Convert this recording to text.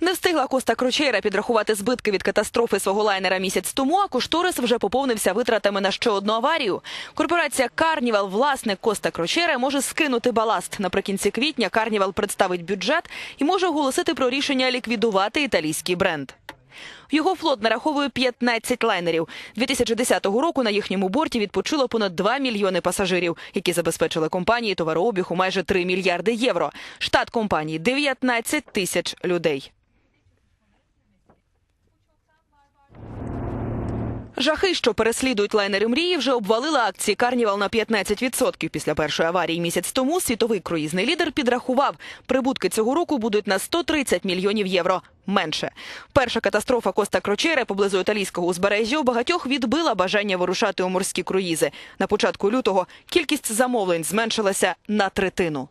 Не встигла Коста Крочейра підрахувати збитки від катастрофи свого лайнера місяць тому, а кошторис вже поповнився витратами на ще одну аварію. Корпорація Карнівал, власник Коста Крочейра, може скинути баласт. Наприкінці квітня Карнівал представить бюджет і може оголосити про рішення ліквідувати італійський бренд. Його флот нараховує 15 лайнерів. 2010 року на їхньому борті відпочило понад 2 мільйони пасажирів, які забезпечили компанії товарообіг у майже 3 мільярди євро. Штат компанії 19 тисяч людей. Жахи, що переслідують лайнери мрії, вже обвалили акції Карнівал на 15%. Після першої аварії місяць тому світовий круїзний лідер підрахував, прибутки цього року будуть на 130 мільйонів євро. Менше перша катастрофа Коста Крочере поблизу італійського узбережжя у багатьох відбила бажання вирушати у морські круїзи. На початку лютого кількість замовлень зменшилася на третину.